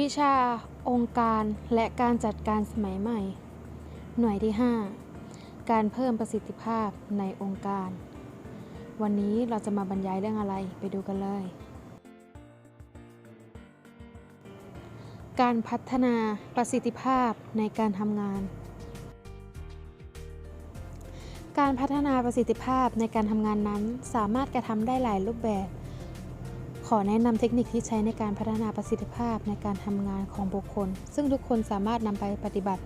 วิชา องค์การและการจัดการสมัยใหม่ หน่วยที่ 5 การเพิ่มประสิทธิภาพในองค์การ วันนี้เราจะมาบรรยายเรื่องอะไรไปดูกันเลย การพัฒนาประสิทธิภาพในการทำงาน การพัฒนาประสิทธิภาพในการทำงานนั้น สามารถกระทำได้หลายรูปแบบ อแนะนำเทคนิคที่ใช้ในการพัฒนาประสิทธิภาพในการทำงานของบุคคล ซึ่งทุกคนสามารถนำไปปฏิบัติ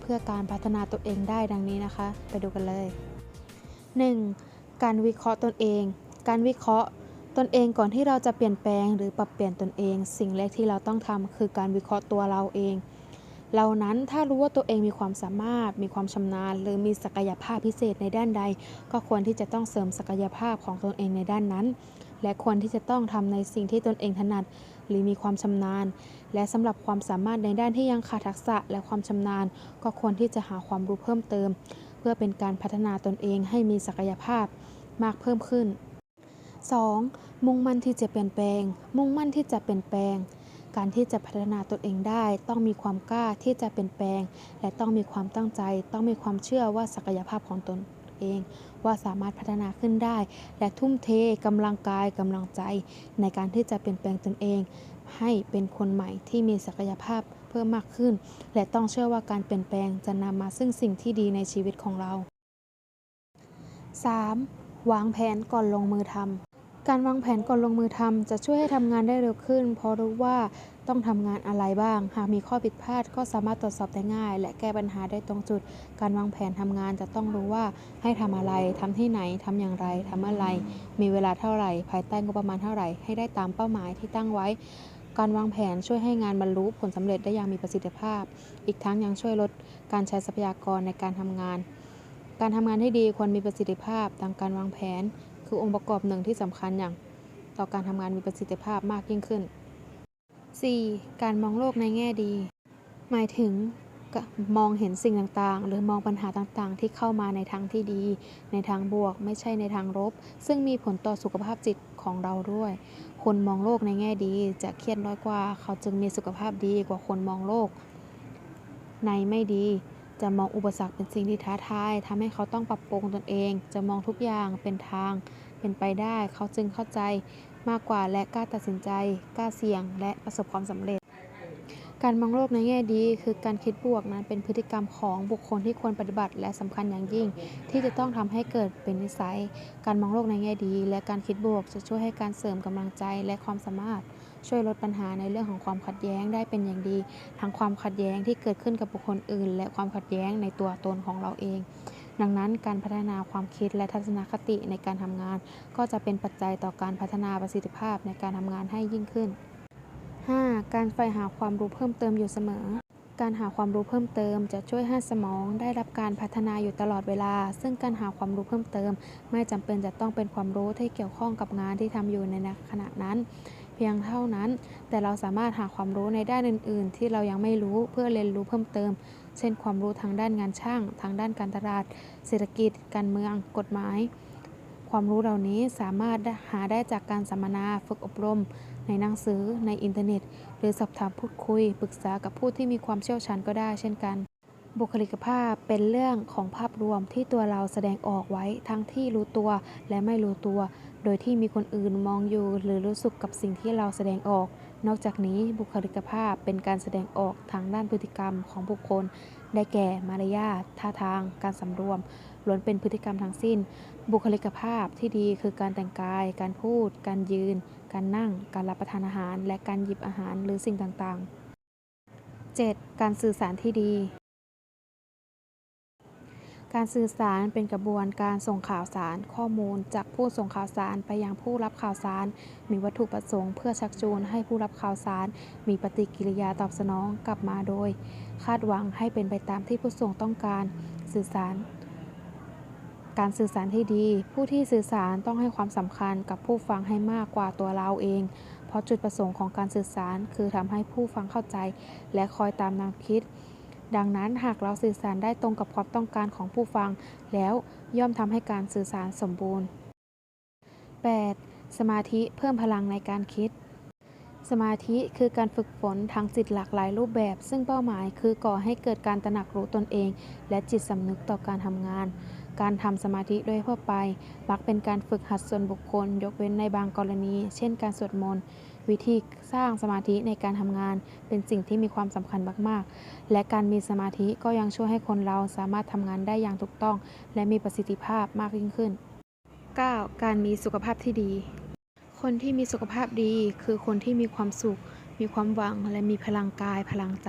เพื่อการพัฒนาตัวเองได้ดังนี้นะคะ ไปดูกันเลย 1. การวิเคราะห์ตนเอง การวิเคราะห์ตนเองก่อนที่เราจะเปลี่ยนแปลงหรือปรับเปลี่ยนตนเอง สิ่งแรกที่เราต้องทำคือการวิเคราะห์ตัวเราเองเรานั้นถ้ารู้ว่าตัวเองมีความสามารถ มีความชำนาญ หรือมีศักยภาพพิเศษในด้านใด ก็ควรที่จะต้องเสริมศักยภาพของตนเองในด้านนั้น และควรที่จะต้องทำในสิ่งที่ตนเองถนัด หรือมีความชำนาญ และสำหรับความสามารถในด้านที่ยังขาดทักษะและความชำนาญ ก็ควรที่จะหาความรู้เพิ่มเติม เพื่อเป็นการพัฒนาตนเองให้มีศักยภาพมากเพิ่มขึ้น 2. มุ่งมั่นที่จะเปลี่ยนแปลง มุ่งมั่นที่จะเปลี่ยนแปลง การที่จะพัฒนาตนเองได้ ต้องมีความกล้าที่จะเปลี่ยนแปลง และต้องมีความตั้งใจ ต้องมีความเชื่อว่าศักยภาพของตน เอง ว่าสามารถพัฒนาขึ้นได้ และทุ่มเทกำลังกายกำลังใจ ในการที่จะเปลี่ยนแปลงตนเอง ให้เป็นคนใหม่ที่มีศักยภาพเพิ่มมากขึ้น และต้องเชื่อว่าการเปลี่ยนแปลงจะนำมาซึ่งสิ่งที่ดีในชีวิตของเรา 3. วางแผนก่อนลงมือทำ การวางแผนก่อนลงมือทำจะช่วยให้ทำงานได้เร็วขึ้น เพราะรู้ว่าต้องทำงานอะไรบ้าง หากมีข้อผิดพลาดก็สามารถตรวจสอบได้ง่าย และแก้ปัญหาได้ตรงจุด การวางแผนทำงานจะต้องรู้ว่าให้ทำอะไรทำที่ไหนทำอย่างไรทำอะไร มีเวลาเท่าไหร่ ภายใต้งบประมาณเท่าไหร่ ให้ได้ตามเป้าหมายที่ตั้งไว้ การวางแผนช่วยให้งานบรรลุผลสำเร็จได้อย่างมีประสิทธิภาพ อีกทั้งยังช่วยลดการใช้ทรัพยากรในการทำงาน การทำงานให้ดีควรมีประสิทธิภาพดังการวางแผน คือองค์ประกอบหนึ่งที่สำคัญอย่าง ต่อการทำงานมีประสิทธิภาพมากยิ่งขึ้น 4. การมองโลกในแง่ดี หมายถึงมองเห็นสิ่งต่างๆ หรือมองปัญหาต่างๆ ที่เข้ามาในทางที่ดี ในทางบวกไม่ใช่ในทางลบ ซึ่งมีผลต่อสุขภาพจิตของเราด้วย คนมองโลกในแง่ดีจะเครียดน้อยกว่า เขาจึงมีสุขภาพดีกว่าคนมองโลก ในไม่ดี จะมองอุปสรรคเป็นสิ่งที่ท้าทายทำให้เขาต้องปรับปรุงตนเอง จะมองทุกอย่างเป็นทาง เป็นไปได้ เขาจึงเข้าใจมากกว่าและกล้าตัดสินใจ กล้าเสี่ยง และประสบความสำเร็จ การมองโลกในแง่ดีคือการคิดบวกนั้นเป็นพฤติกรรมของบุคคลที่ควรปฏิบัติ และสำคัญอย่างยิ่ง ที่จะต้องทำให้เกิดเป็นนิสัย การมองโลกในแง่ดี และการคิดบวกจะช่วยให้การเสริมกำลังใจและความสามารถ ช่วยลดปัญหาในเรื่องของความขัดแย้งได้เป็นอย่างดี ทั้งความขัดแย้งที่เกิดขึ้นกับบุคคลอื่น และความขัดแย้งในตัวตนของเราเอง ดังนั้นการพัฒนาความคิดและทัศนคติในการทำงาน ก็จะเป็นปัจจัยต่อการพัฒนาประสิทธิภาพในการทำงานให้ยิ่งขึ้น 5. การใฝ่หาความรู้เพิ่มเติมอยู่เสมอ การหาความรู้เพิ่มเติมจะช่วยให้สมองได้รับการพัฒนาอยู่ตลอดเวลา ซึ่งการหาความรู้เพิ่มเติม ไม่จำเป็นจะต้องเป็นความรู้ที่เกี่ยวข้องกับงานที่ทำอยู่ในขณะนั้น เพียงเท่านั้น แต่เราสามารถหาความรู้ในด้านอื่น ๆ ที่เรายังไม่รู้เพื่อเรียนรู้เพิ่มเติม เช่น ความรู้ทางด้านงานช่าง ทางด้านการตลาด เศรษฐกิจ การเมือง กฎหมายความรู้เหล่านี้สามารถหาได้จากการสัมมนา ฝึกอบรม ในหนังสือ ในอินเทอร์เน็ต หรือสอบถามพูดคุย ปรึกษากับผู้ที่มีความเชี่ยวชาญก็ได้เช่นกัน บุคลิกภาพเป็นเรื่องของภาพรวมที่ตัวเราแสดงออกไว้ทั้งที่รู้ตัวและไม่รู้ตัว โดยที่มีคนอื่นมองอยู่ หรือรู้สึกกับสิ่งที่เราแสดงออก นอกจากนี้บุคลิกภาพเป็นการแสดงออกทางด้านพฤติกรรมของบุคคล ได้แก่มารยาทท่าทาง การสำรวม ล้วนเป็นพฤติกรรมทั้งสิ้น บุคลิกภาพที่ดีคือการแต่งกาย การพูด การยืน การนั่ง การรับประทานอาหาร และการหยิบอาหารหรือสิ่งต่างๆ 7. การสื่อสารที่ดี การสื่อสารเป็นกระบวนการส่งข่าวสาร ข้อมูลจากผู้ส่งข่าวสารไปยังผู้รับข่าวสาร มีวัตถุประสงค์เพื่อชักจูงให้ผู้รับข่าวสาร มีปฏิกิริยาตอบสนองกลับมาโดย คาดหวังให้เป็นไปตามที่ผู้ส่งต้องการ สื่อสาร การสื่อสารที่ดี ผู้ที่สื่อสารต้องให้ความสำคัญกับผู้ฟังให้มากกว่าตัวเราเอง เพราะจุดประสงค์ของการสื่อสารคือทำให้ผู้ฟังเข้าใจ และคอยตามแนวคิด ดังนั้นหากเราสื่อสารได้ตรงกับความต้องการของผู้ฟัง แล้วย่อมทำให้การสื่อสารสมบูรณ์ 8. สมาธิเพิ่มพลังในการคิดสมาธิคือการฝึกฝนทางจิตหลากหลายรูปแบบ ซึ่งเป้าหมายคือก่อให้เกิดการตระหนักรู้ตนเอง และจิตสำนึกต่อการทำงาน การทำสมาธิโดยทั่วไป มักเป็นการฝึกหัดส่วนบุคคล ยกเว้นในบางกรณี เช่น การสวดมนต์ วิธีสร้างสมาธิในการทำงาน เป็นสิ่งที่มีความสำคัญมาก ๆ และการมีสมาธิก็ยังช่วยให้คนเราสามารถทำงานได้อย่างถูกต้อง และมีประสิทธิภาพมากยิ่งขึ้น 9. การมีสุขภาพที่ดี คนที่มีสุขภาพดีคือคนที่มีความสุข มีความหวัง และมีพลังกาย พลังใจ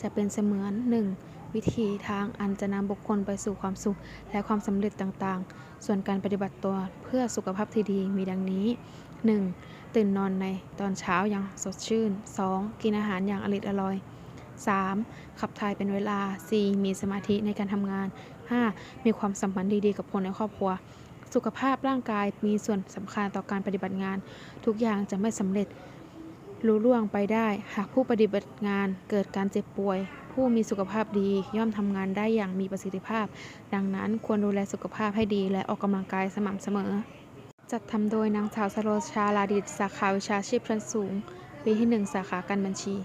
จะเป็นเสมือน 1. วิธีทางอันจะนำบุคคลไปสู่ความสุขและความสำเร็จต่างๆ ส่วนการปฏิบัติตัวเพื่อสุขภาพที่ดีมีดังนี้ 1. ตื่นนอนในตอนเช้าอย่างสดชื่น 2. กินอาหารอย่างอริดอร่อย 3. ขับถ่ายเป็นเวลา 4. มีสมาธิในการทำงาน 5. มีความสัมพันธ์ดีๆกับคนในครอบครัว สุขภาพร่างกายมีส่วนสำคัญต่อการปฏิบัติงาน ทุกอย่างจะไม่สำเร็จลุล่วงไปได้ หากผู้ปฏิบัติงานเกิดการเจ็บป่วย ผู้มีสุขภาพดีย่อมทำงานได้อย่างมีประสิทธิภาพ ดังนั้นควรดูแลสุขภาพให้ดีและออกกำลังกายสม่ำเสมอ จัดทำโดยนางสาวสโรชาลาดิตสาขาวิชาชีพชั้นสูง ปีที่ 1 สาขาการบัญชี